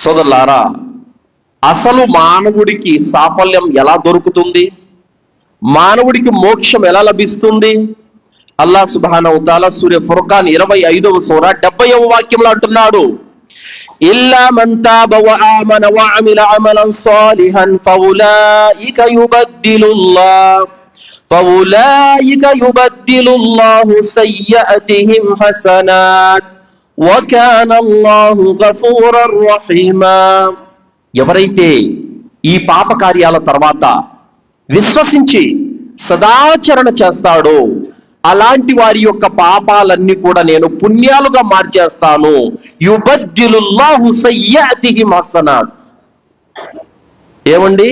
సోదరులారా అసలు మానవుడికి సాఫల్యం ఎలా దొరుకుతుంది మానవుడికి మోక్షం ఎలా లభిస్తుంది అల్లా సుబాన ఉతాల సూర్య ఫుర్ఖాన్ ఇరవై ఐదవ సూర డెబ్బైవ వాక్యంలో అంటున్నాడు ఇల్లా మన్ తాబ వ ఆమన వ అమిల అమలం సాలిహన్ ఫౌలాయిక యుబద్దిలుల్లాహ్ فأولئك يبدل الله سيئاتهم حسنات وكان الله غفورا رحيما ఎవరైతే ఈ పాప కార్యాల తర్వాత విశ్వసించి సదాచరణ చేస్తాడో అలాంటి వారి యొక్క పాపాలన్నీ కూడా నేను పుణ్యాలుగా మార్చేస్తాను యుబద్దిలుల్లాహు సయ్యాతిహిం హసనాత్ ఏమండి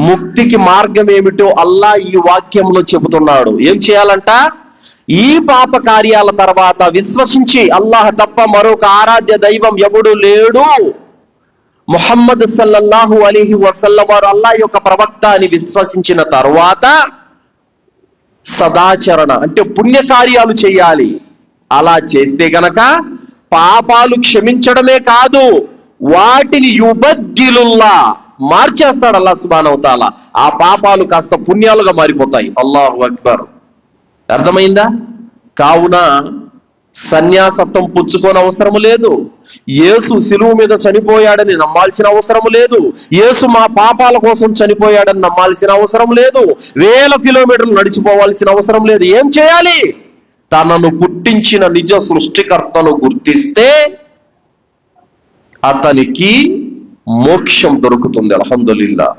ముక్తికి మార్గం ఏమిటో అల్లా ఈ వాక్యంలో చెబుతున్నాడు ఏం చేయాలంట ఈ పాప కార్యాల తర్వాత విశ్వసించి అల్లాహ్ తప్ప మరొక ఆరాధ్య దైవం ఎవడు లేడు. ముహమ్మద్ సల్లల్లాహు అలీహి వసల్లం వారు అల్లాహ్ యొక్క ప్రవక్త అని విశ్వసించిన తర్వాత సదాచరణ అంటే పుణ్యకార్యాలు చేయాలి. అలా చేస్తే గనక పాపాలు క్షమించడమే కాదు వాటిని యుబద్దిలుల్లా మార్చేస్తాడు అల్లా సుబానవతాల ఆ పాపాలు కాస్త పుణ్యాలుగా మారిపోతాయి. అల్లాహు అక్బర్. అర్థమైందా? కావున సన్యాసత్వం పుచ్చుకోని అవసరము లేదు. యేసు సిలువు మీద చనిపోయాడని నమ్మాల్సిన అవసరం లేదు. యేసు మా పాపాల కోసం చనిపోయాడని నమ్మాల్సిన అవసరం లేదు. వేల కిలోమీటర్లు నడిచిపోవాల్సిన అవసరం లేదు. ఏం చేయాలి? తనను పుట్టించిన నిజ సృష్టికర్తను గుర్తిస్తే అతనికి మోక్షం దొరుకుతుంది. అలహందుల్లా